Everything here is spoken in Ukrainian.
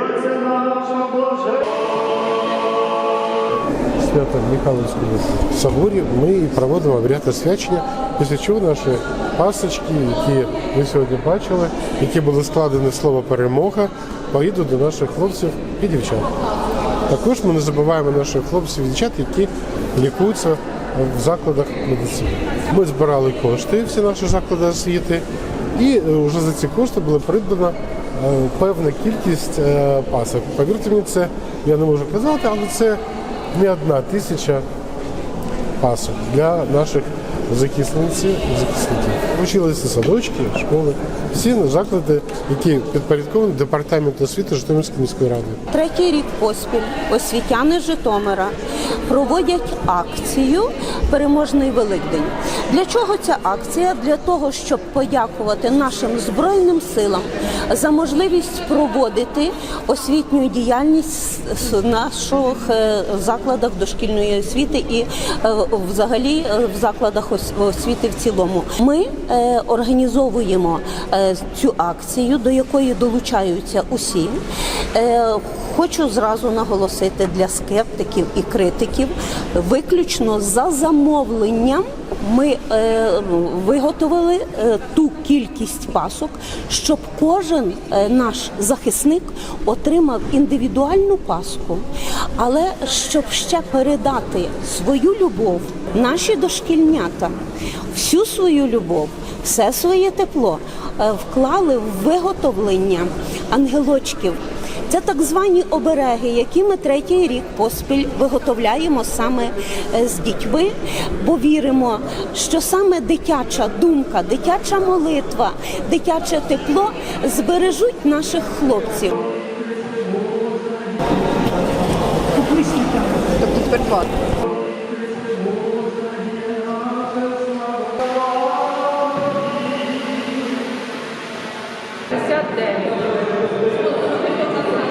Отця. Свято-Михайловському соборі ми проводимо обряд освячення, після чого наші пасочки, які ви сьогодні бачили, які були складені слово перемога, поїдуть до наших хлопців і дівчат. Також ми не забуваємо наших хлопців і дівчат, які лікуються в закладах медицини. Ми збирали кошти, всі наші заклади освіти, і е, вже за ці кошти була придбана е, певна кількість е, пасок. Повірте мені, це я не можу казати, але це не одна тисяча пасок для наших захисниць і захисників. Вчилися садочки, школи, всі заклади, які підпорядковані департаменту освіти Житомирської міської ради. Третій рік поспіль освітяни Житомира проводять акцію Переможний Великдень. Для чого ця акція? Для того, щоб подякувати нашим збройним силам за можливість проводити освітню діяльність в наших е, закладах дошкільної освіти і е, взагалі е, в закладах ос- освіти в цілому. Ми організовуємо цю акцію, до якої долучаються усі. Хочу зразу наголосити для скептиків і критиків, виключно за замовленням ми е, виготовили е, ту кількість пасок, щоб кожен е, наш захисник отримав індивідуальну паску, але щоб ще передати свою любов, наші дошкільнята, всю свою любов, все своє тепло е, вклали в виготовлення ангелочків. Це так звані обереги, які ми третій рік поспіль виготовляємо саме е, з дітьми, бо віримо, що саме дитяча думка, дитяча молитва, дитяче тепло збережуть наших хлопців. Тобто тепер два. Дев'ять.